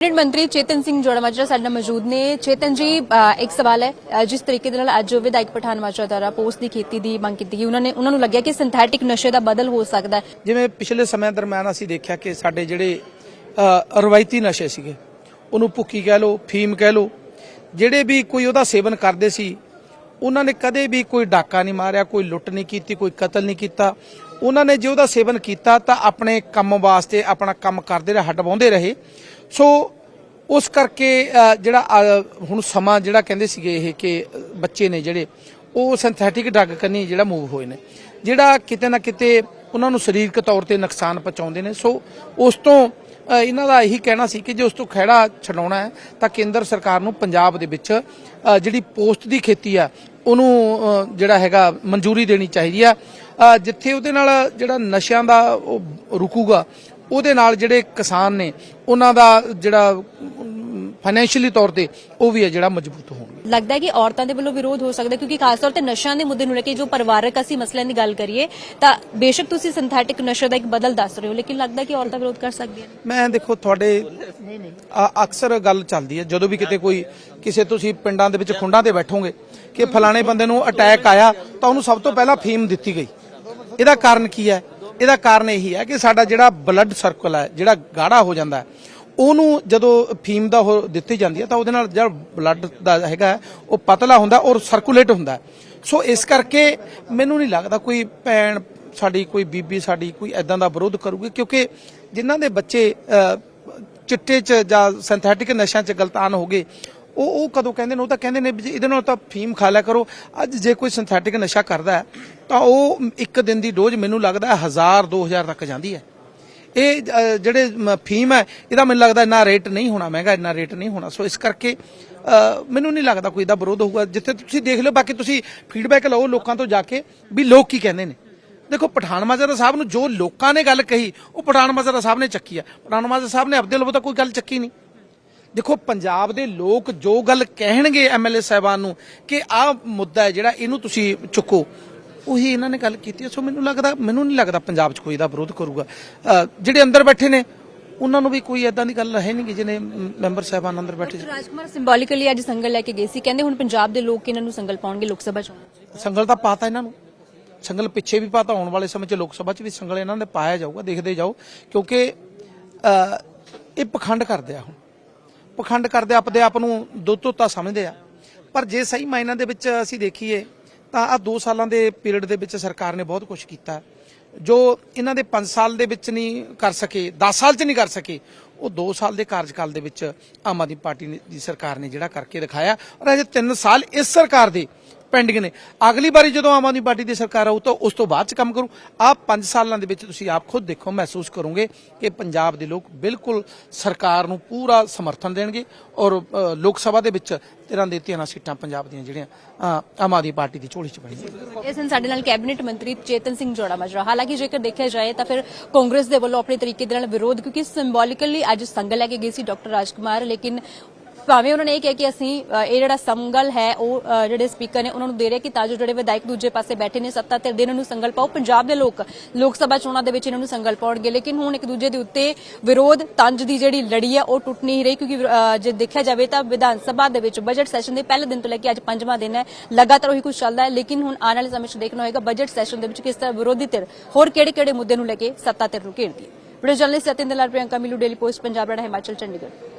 Cabinet ਮੰਤਰੀ ਚੇਤਨ ਸਿੰਘ ਜੋੜਾਮਾਜਰਾ ਸਾਡੇ ਨਾਲ ਮੌਜੂਦ ਨੇ। ਚੇਤਨ ਜੀ ਇੱਕ ਸਵਾਲ ਹੈ। ਜਿਸ ਤਰੀਕੇ ਦੇ ਨਾਲ ਅੱਜ ਵਿਧਾਇਕ ਪਠਾਨ ਮਾਜਰਾ ਦੁਆਰਾ ਪੋਸਟ ਦੀ ਖੇਤੀ ਦੀ ਮੰਗ ਕੀਤੀ ਗਈ, ਉਹਨਾਂ ਨੇ ਉਹਨਾਂ ਨੂੰ ਲੱਗਿਆ ਕਿ ਸਿੰਥੈਟਿਕ ਨਸ਼ੇ ਦਾ ਬਦਲ ਹੋ ਸਕਦਾ ਹੈ। ਜਿਵੇਂ ਪਿਛਲੇ ਸਮੇਂ ਦਰਮਿਆਨ ਅਸੀਂ ਦੇਖਿਆ ਕਿ ਸਾਡੇ ਜਿਹੜੇ ਰਵਾਇਤੀ ਨਸ਼ੇ ਸੀਗੇ, ਉਹਨੂੰ ਭੁੱਕੀ ਕਹਿ ਲਓ, ਫੀਮ ਕਹਿ ਲਓ, ਜਿਹੜੇ ਵੀ ਕੋਈ ਉਹਦਾ ਸੇਵਨ ਕਰਦੇ ਸੀ, ਉਹਨਾਂ ਨੇ ਕਦੇ ਵੀ ਕੋਈ ਡਾਕਾ ਨਹੀਂ ਮਾਰਿਆ, ਕੋਈ ਲੁੱਟ ਨਹੀਂ ਕੀਤੀ, ਕੋਈ ਕਤਲ ਨਹੀਂ ਕੀਤਾ। ਉਹਨਾਂ ਨੇ ਜੇ ਉਹਦਾ ਸੇਵਨ ਕੀਤਾ ਤਾਂ ਆਪਣੇ ਕੰਮ ਵਾਸਤੇ, ਆਪਣਾ ਕੰਮ ਕਰਦੇ ਰਹੇ, ਹਟਵਾਉਂਦੇ ਰਹੇ। ਸੋ ਉਸ ਕਰਕੇ ਜਿਹੜਾ ਹੁਣ ਸਮਾਂ ਜਿਹੜਾ ਕਹਿੰਦੇ ਸੀਗੇ ਇਹ ਕਿ ਬੱਚੇ ਨੇ ਜਿਹੜੇ, ਉਹ ਸਿੰਥੈਟਿਕ ਡਰੱਗ ਕਰਨੀ ਜਿਹੜਾ ਮੂਵ ਹੋਏ ਨੇ। ਜਿਹੜਾ ਕਿਤੇ ਨਾ ਕਿਤੇ ਉਹਨਾਂ ਨੂੰ ਸਰੀਰਕ ਤੌਰ ਤੇ ਨੁਕਸਾਨ ਪਹੁੰਚਾਉਂਦੇ ਨੇ। ਸੋ ਉਸ ਤੋਂ ਇਹਨਾਂ ਦਾ ਇਹੀ ਕਹਿਣਾ ਸੀ ਕਿ ਜੇ ਉਸ ਤੋਂ ਖਹਿੜਾ ਛਡਾਉਣਾ ਹੈ, ਤਾਂ ਕੇਂਦਰ ਸਰਕਾਰ ਨੂੰ ਪੰਜਾਬ ਦੇ ਵਿੱਚ ਜਿਹੜੀ ਪੋਸਟ ਦੀ ਖੇਤੀ ਆ, ਉਹਨੂੰ ਜਿਹੜਾ ਹੈਗਾ, ਮਨਜ਼ੂਰੀ ਦੇਣੀ ਚਾਹੀਦੀ ਆ। ਜਿੱਥੇ ਉਹਦੇ ਨਾਲ ਜਿਹੜਾ ਨਸ਼ਿਆਂ ਦਾ ਉਹ ਰੁਕੂਗਾ ਉਹਦੇ ਨਾਲ ਜਿਹੜੇ ਕਿਸਾਨ ਨੇ ਉਹਨਾਂ ਦਾ ਜਿਹੜਾ ਫਾਈਨੈਂਸ਼ੀਅਲੀ ਤੌਰ ਤੇ ਉਹ ਵੀ ਹੈ ਜਿਹੜਾ ਮਜ਼ਬੂਤ ਹੋਣਗੇ। ਲੱਗਦਾ ਹੈ ਕਿ ਔਰਤਾਂ ਦੇ ਵੱਲੋਂ ਵਿਰੋਧ ਹੋ ਸਕਦਾ ਕਿਉਂਕਿ ਖਾਸ ਤੌਰ ਤੇ ਨਸ਼ਿਆਂ ਦੇ ਮੁੱਦੇ ਨੂੰ ਲੈ ਕੇ ਜੋ ਪਰਿਵਾਰਕ ਅਸੀਂ ਮਸਲਿਆਂ ਦੀ ਗੱਲ ਕਰੀਏ ਤਾਂ ਬੇਸ਼ੱਕ ਤੁਸੀਂ ਸਿੰਥੈਟਿਕ ਨਸ਼ੇ ਦਾ ਇੱਕ ਬਦਲ ਦੱਸ ਰਹੇ ਹੋ ਲੇਕਿਨ ਲੱਗਦਾ ਕਿ ਔਰਤਾਂ ਵਿਰੋਧ ਕਰ ਸਕਦੀਆਂ ਮੈਂ ਦੇਖੋ ਤੁਹਾਡੇ ਅਕਸਰ ਗੱਲ ਚੱਲਦੀ ਹੈ ਜਦੋਂ ਵੀ ਕਿਤੇ ਕੋਈ ਕਿਸੇ ਤੁਸੀਂ ਪਿੰਡਾਂ ਦੇ ਵਿੱਚ ਖੁੰਡਾਂ ਤੇ ਬੈਠੋਗੇ ਕਿ ਫਲਾਣੇ ਬੰਦੇ ਨੂੰ ਅਟੈਕ ਆਇਆ ਤਾਂ ਉਹਨੂੰ ਸਭ ਤੋਂ ਪਹਿਲਾਂ ਫੀਮ ਦਿੱਤੀ ਗਈ। ਇਹਦਾ ਕਾਰਨ ਕੀ ਹੈ? ਇਹਦਾ ਕਾਰਨ ਇਹੀ ਹੈ ਕਿ ਸਾਡਾ ਜਿਹੜਾ ਬਲੱਡ ਸਰਕਲ ਹੈ ਜਿਹੜਾ ਗਾੜਾ ਹੋ ਜਾਂਦਾ, ਉਹਨੂੰ ਜਦੋਂ ਫੀਮ ਦਾ ਉਹ ਦਿੱਤੀ ਜਾਂਦੀ ਹੈ ਤਾਂ ਉਹਦੇ ਨਾਲ ਜਿਹੜਾ ਬਲੱਡ ਦਾ ਹੈਗਾ, ਉਹ ਪਤਲਾ ਹੁੰਦਾ ਔਰ ਸਰਕੂਲੇਟ ਹੁੰਦਾ। ਸੋ ਇਸ ਕਰਕੇ ਮੈਨੂੰ ਨਹੀਂ ਲੱਗਦਾ ਕੋਈ ਭੈਣ ਸਾਡੀ, ਕੋਈ ਬੀਬੀ ਸਾਡੀ, ਕੋਈ ਐਦਾਂ ਦਾ ਵਿਰੋਧ ਕਰੂਗੀ, ਕਿਉਂਕਿ ਜਿਨ੍ਹਾਂ ਦੇ ਬੱਚੇ ਚਿੱਟੇ 'ਚ ਜਾਂ ਸਿੰਥੈਟਿਕ ਨਸ਼ਿਆਂ 'ਚ ਗਲਤਾਨ ਹੋ ਗਏ ਉਹ ਉਹ ਕਦੋਂ ਕਹਿੰਦੇ ਨੇ? ਉਹ ਤਾਂ ਕਹਿੰਦੇ ਨੇ ਵੀ ਇਹਦੇ ਨਾਲ ਤਾਂ ਫੀਮ ਖਾ ਲਿਆ ਕਰੋ। ਅੱਜ ਜੇ ਕੋਈ ਸਿੰਥੈਟਿਕ ਨਸ਼ਾ ਕਰਦਾ ਹੈ, ਤਾਂ ਉਹ ਇੱਕ ਦਿਨ ਦੀ ਡੋਜ਼ ਮੈਨੂੰ ਲੱਗਦਾ 1000 2000 ਤੱਕ ਜਾਂਦੀ ਹੈ। ਇਹ ਜਿਹੜੇ ਫੀਮ ਹੈ, ਇਹਦਾ ਮੈਨੂੰ ਲੱਗਦਾ ਇੰਨਾ ਰੇਟ ਨਹੀਂ ਹੋਣਾ ਮਹਿੰਗਾ, ਇੰਨਾ ਰੇਟ ਨਹੀਂ ਹੋਣਾ। ਸੋ ਇਸ ਕਰਕੇ ਮੈਨੂੰ ਨਹੀਂ ਲੱਗਦਾ ਕੋਈ ਇਹਦਾ ਵਿਰੋਧ ਹੋਊਗਾ। ਜਿੱਥੇ ਤੁਸੀਂ ਦੇਖ ਲਿਓ, ਬਾਕੀ ਤੁਸੀਂ ਫੀਡਬੈਕ ਲਓ ਲੋਕਾਂ ਤੋਂ ਜਾ ਕੇ ਵੀ ਲੋਕ ਕੀ ਕਹਿੰਦੇ ਨੇ। ਦੇਖੋ, ਪਠਾਨ ਮਾਜਰਾ ਸਾਹਿਬ ਨੂੰ ਜੋ ਲੋਕਾਂ ਨੇ ਗੱਲ ਕਹੀ, ਉਹ ਪਠਾਨ ਮਾਜਰਾ ਸਾਹਿਬ ਨੇ ਚੱਕੀ ਆ। ਪਠਾਨ ਮਾਜਰਾ ਸਾਹਿਬ ਨੇ ਆਪਦੇ ਵੱਲੋਂ ਤਾਂ ਕੋਈ ਗੱਲ ਚੱਕੀ ਨਹੀਂ। ਦੇਖੋ ਪੰਜਾਬ ਦੇ ਲੋਕ ਜੋ ਗੱਲ ਕਹਿਣਗੇ ਐਮਐਲਏ ਸਾਹਿਬਾਨ ਨੂੰ ਕਿ ਆਹ ਮੁੱਦਾ ਹੈ ਜਿਹੜਾ ਇਹਨੂੰ ਤੁਸੀਂ ਚੁੱਕੋ ਉਹੀ ਇਹਨਾਂ ਨੇ ਗੱਲ ਕੀਤੀ। ਸੋ ਮੈਨੂੰ ਲੱਗਦਾ ਮੈਨੂੰ ਨਹੀਂ ਲੱਗਦਾ ਪੰਜਾਬ 'ਚ ਕੋਈ ਇਹਦਾ ਵਿਰੋਧ ਕਰੂਗਾ। ਜਿਹੜੇ ਅੰਦਰ ਬੈਠੇ ਨੇ ਉਹਨਾਂ ਨੂੰ ਵੀ ਕੋਈ ਐਦਾਂ ਦੀ ਗੱਲ ਹੈ ਨਹੀਂ ਕਿ ਜਿਹਨੇ ਮੈਂਬਰ ਸਾਹਿਬਾਨ ਅੰਦਰ ਬੈਠੇ ਸੀ। ਰਾਜਕੁਮਾਰ ਸਿੰਬੋਲਿਕਲੀ ਅੱਜ ਸੰਗਲ ਲੈ ਕੇ ਗਏ ਸੀ। ਕਹਿੰਦੇ ਹੁਣ ਪੰਜਾਬ ਦੇ ਲੋਕ ਇਹਨਾਂ ਨੂੰ ਸੰਗਲ ਪਾਉਣਗੇ ਲੋਕ ਸਭਾ ਚੋਣਾਂ 'ਚ ਸੰਗਲ ਤਾਂ ਪਾਤਾ ਇਹਨਾਂ ਨੂੰ। ਸੰਗਲ ਪਿੱਛੇ ਵੀ ਪਾਤਾ ਆਉਣ ਵਾਲੇ ਸਮੇਂ 'ਚ ਲੋਕ ਸਭਾ 'ਚ ਵੀ ਸੰਗਲ ਇਹਨਾਂ ਨੇ ਪਾਇਆ ਜਾਊਗਾ ਦੇਖਦੇ ਜਾਓ। ਕਿਉਂਕਿ ਇਹ ਪਖੰਡ ਕਰਦੇ ਆ ਹੁਣ। ਪਖੰਡ ਕਰਦੇ ਆਪਦੇ ਆਪ ਨੂੰ ਦੁੱਧੋਤਾ ਸਮਝਦੇ ਆ। ਪਰ ਜੇ ਸਹੀ ਮਾਇਨਾ ਦੇ ਵਿੱਚ ਅਸੀਂ ਦੇਖੀਏ, ਤਾਂ ਆ 2 ਸਾਲਾਂ ਦੇ ਪੀਰੀਅਡ ਦੇ ਵਿੱਚ ਸਰਕਾਰ ਨੇ ਬਹੁਤ ਕੁਝ ਕੀਤਾ। ਜੋ ਇਹਨਾਂ ਦੇ 5 ਸਾਲ ਦੇ ਵਿੱਚ ਨਹੀਂ ਕਰ ਸਕੇ 10 ਸਾਲ 'ਚ ਨਹੀਂ ਕਰ ਸਕੇ, ਉਹ 2 ਸਾਲ ਦੇ ਕਾਰਜਕਾਲ ਦੇ ਵਿੱਚ ਆਮ ਆਦਮੀ ਪਾਰਟੀ ਦੀ ਸਰਕਾਰ ਨੇ ਜਿਹੜਾ ਕਰਕੇ ਦਿਖਾਇਆ। ਔਰ ਅਜੇ 3 ਸਾਲ ਇਸ ਸਰਕਾਰ ਦੇ ਪੈਂਡਿੰਗ ਨੇ। ਅਗਲੀ ਵਾਰੀ ਜਦੋਂ ਆਮ ਆਦਮੀ ਪਾਰਟੀ ਦੀ ਸਰਕਾਰ ਆਊ ਤਾਂ ਉਸ ਤੋਂ ਬਾਅਦ ਚ ਕੰਮ ਕਰੂ। ਆਹ 5 ਸਾਲਾਂ ਦੇ ਵਿੱਚ ਤੁਸੀਂ ਆਪ ਖੁਦ ਦੇਖੋ, ਮਹਿਸੂਸ ਕਰੋਗੇ ਕਿ ਪੰਜਾਬ ਦੇ ਲੋਕ ਬਿਲਕੁਲ ਸਰਕਾਰ ਨੂੰ ਪੂਰਾ ਸਮਰਥਨ ਦੇਣਗੇ ਔਰ ਲੋਕ ਸਭਾ ਦੇ ਵਿੱਚ 13 ਦੇ 13 ਸੀਟਾਂ ਪੰਜਾਬ ਦੀਆਂ ਜਿਹੜੀਆਂ ਆਮ ਆਦਮੀ ਪਾਰਟੀ ਦੀ ਝੋਲੀ ਚ ਬਣੀਆਂ। ਇਸ ਦਿਨ ਸਾਡੇ ਨਾਲ ਕੈਬਨਿਟ ਮੰਤਰੀ ਚੇਤਨ ਸਿੰਘ ਜੋੜਾ ਮਜਰਾ। ਹਾਲਾਂਕਿ ਜੇਕਰ ਦੇਖਿਆ ਜਾਏ ਤਾਂ ਫਿਰ ਕਾਂਗਰਸ ਦੇ ਵੱਲੋਂ ਆਪਣੇ ਤਰੀਕੇ ਦੇ ਨਾਲ ਵਿਰੋਧ, ਕਿਉਂਕਿ ਸਿੰਬੋਲਿਕਲੀ ਅੱਜ ਸੰਗਲ ਲੈ ਕੇ ਗਏ ਸੀ ਡਾਕਟਰ ਰਾਜਕੁਮਾਰ, ਲੇਕਿਨ ਭਾਵੇਂ ਉਹਨਾਂ ਨੇ ਇਹ ਕਿਹਾ ਕਿ ਅਸੀਂ ਇਹ ਜਿਹੜਾ ਸੰਗਲ ਹੈ, ਉਹ ਜਿਹੜੇ ਸਪੀਕਰ ਨੇ ਉਹਨਾਂ ਨੂੰ ਦੇ ਰਹੇ ਕਿ ਤਾਂ ਜੋ ਜਿਹੜੇ ਵਿਧਾਇਕ ਦੂਜੇ ਪਾਸੇ ਬੈਠੇ ਨੇ, ਸੱਤਾ ਧਿਰ ਇਹਨਾਂ ਨੂੰ ਸੰਗਲ ਪਾਓ। ਪੰਜਾਬ ਦੇ ਲੋਕ ਲੋਕ ਸਭਾ ਚੋਣਾਂ ਦੇ ਵਿੱਚ ਇਹਨਾਂ ਨੂੰ ਸੰਗਲ ਪਾਉਣਗੇ। ਲੇਕਿਨ ਹੁਣ ਇੱਕ ਦੂਜੇ ਦੇ ਉੱਤੇ ਵਿਰੋਧ, ਤੰਜ ਦੀ ਜਿਹੜੀ ਲੜੀ ਹੈ ਉਹ ਟੁੱਟ ਨਹੀਂ ਰਹੀ ਕਿਉਂਕਿ ਜੇ ਦੇਖਿਆ ਜਾਵੇ ਤਾਂ ਵਿਧਾਨ ਸਭਾ ਦੇ ਵਿੱਚ ਬਜਟ ਸੈਸ਼ਨ ਦੇ ਪਹਿਲੇ ਦਿਨ ਤੋਂ ਲੈ ਕੇ ਅੱਜ ਪੰਜਵਾਂ ਦਿਨ ਹੈ। ਲਗਾਤਾਰ ਉਹੀ ਕੁਝ ਚੱਲਦਾ ਹੈ। ਲੇਕਿਨ ਹੁਣ ਆਉਣ ਵਾਲੇ ਸਮੇਂ 'ਚ ਦੇਖਣਾ ਹੋਏਗਾ ਬਜਟ ਸੈਸ਼ਨ ਦੇ ਵਿੱਚ ਕਿਸ ਤਰ੍ਹਾਂ ਵਿਰੋਧੀ ਧਿਰ ਹੋਰ ਕਿਹੜੇ-ਕਿਹੜੇ ਮੁੱਦੇ ਨੂੰ ਲੈ ਕੇ ਸੱਤਾ ਧਿਰ ਨੂੰ ਘੇਰਦੀ ਹੈ ਵੀਡੀਓ ਜਰਨਲਿਸਟ ਸਤਿੰਦਰ ਲਾਲ, ਪ੍ਰਿਯੰਕਾ ਮਿਲੂ ਡੇਲੀ ਪੋਸਟ ਪੰਜਾਬ ਰੜਾ ਹਿਮਾਚਲ, ਚੰਡੀਗੜ੍ਹ।